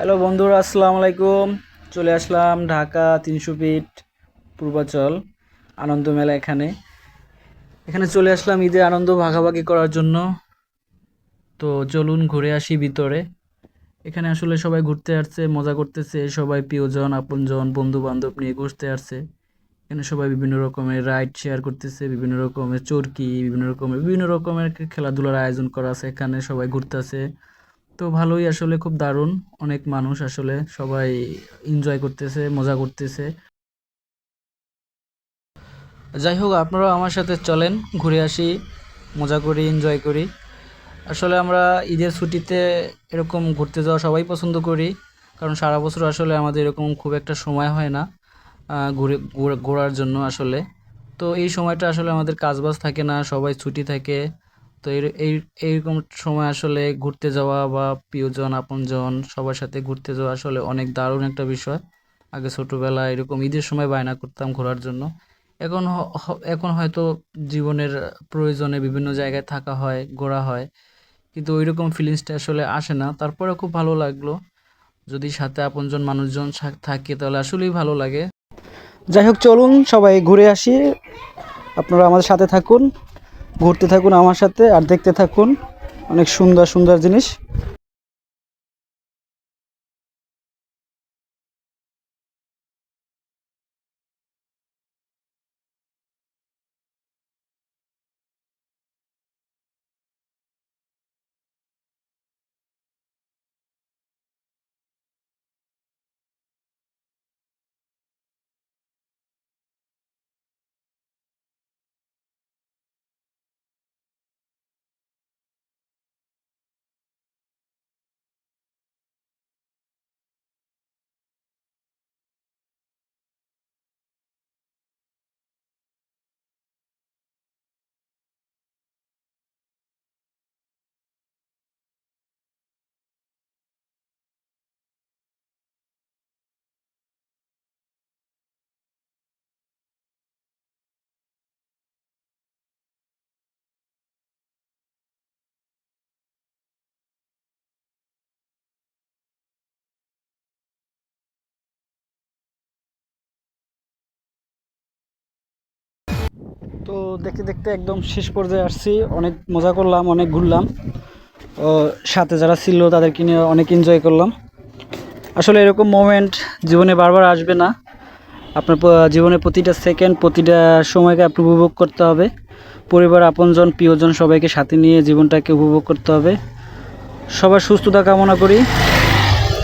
Hello বন্ধুরা, আসসালামু আলাইকুম। চলে আসলাম ঢাকা তিনশো ফিট পূর্বাচল আনন্দ মেলা এখানে। এখানে চলে আসলাম ঈদের আনন্দ ভাগাভাগি করার জন্য। তো চলুন ঘুরে আসি ভিতরে। এখানে আসলে সবাই ঘুরতে আসছে, মজা করতেছে, সবাই প্রিয়জন, আপনজন বন্ধু বান্ধব নিয়ে ঘুরতে আসছে। এখানে সবাই বিভিন্ন রকমের রাইড শেয়ার করতেছে, বিভিন্ন রকমের চরকি, বিভিন্ন রকমের বিভিন্ন রকমের খেলাধুলার আয়োজন করা আছে। এখানে সবাই ঘুরতেছে। তো ভালোই আসলে, খুব দারুণ। অনেক মানুষ আসলে সবাই এনজয় করতেছে, মজা করতেছে। যাই হোক, আপনারাও আমার সাথে চলেন, ঘুরে আসি, মজা করি এনজয় করি। আসলে আমরা ঈদের ছুটিতে এরকম ঘুরতে যাওয়া সবাই পছন্দ করি, কারণ সারা বছর আসলে আমাদের এরকম খুব একটা সময় হয় না ঘুরে, ঘোরা- ঘোরার জন্য আসলে। তো এই সময়টা আসলে আমাদের কাজবাজ থাকে না, সবাই ছুটি থাকে। তো এই এই এইরকম সময় আসলে ঘুরতে যাওয়া বা প্রিয়জন, আপনজন সবার সাথে ঘুরতে যাওয়া আসলে অনেক দারুণ একটা বিষয়। আগে ছোটোবেলায় এরকম ঈদের সময় বায়না করতাম ঘোরার জন্য। এখন এখন হয়তো জীবনের প্রয়োজনে বিভিন্ন জায়গায় থাকা হয়, ঘোরা হয়, কিন্তু ওই রকম ফিলিংসটা আসলে আসে না। তারপরে খুব ভালো লাগল। যদি সাথে আপনজন, মানুষজন থাকে তাহলে আসলেই ভালো লাগে। যাই হোক, চলুন সবাই ঘুরে আসি। আপনারা আমাদের সাথে থাকুন। ঘুরতে থাকুন আমার সাথে আর দেখতে থাকুন। অনেক সুন্দর সুন্দর জিনিস। তো দেখতে দেখতে একদম শেষ পর্যায়ে আসছি। অনেক মজা করলাম, অনেক ঘুরলাম। ও, সাথে যারা ছিল তাদেরকে নিয়ে অনেক এনজয় করলাম। আসলে এরকম মোমেন্ট জীবনে বারবার আসবে না। আপনার জীবনে প্রতিটা সেকেন্ড প্রতিটা সময়কে আপনি উপভোগ করতে হবে। পরিবার, আপনজন, প্রিয়জন সবাইকে সাথে নিয়ে জীবনটাকে উপভোগ করতে হবে। সবার সুস্থতা কামনা করি,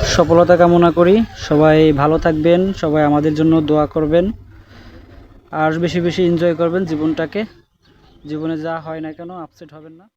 সফলতা কামনা করি। সবাই ভালো থাকবেন, সবাই আমাদের জন্য দোয়া করবেন। আর বেশি বেশি এনজয় করবেন জীবনটাকে। জীবনে যা হয় না কেন আপসেট হবেন না।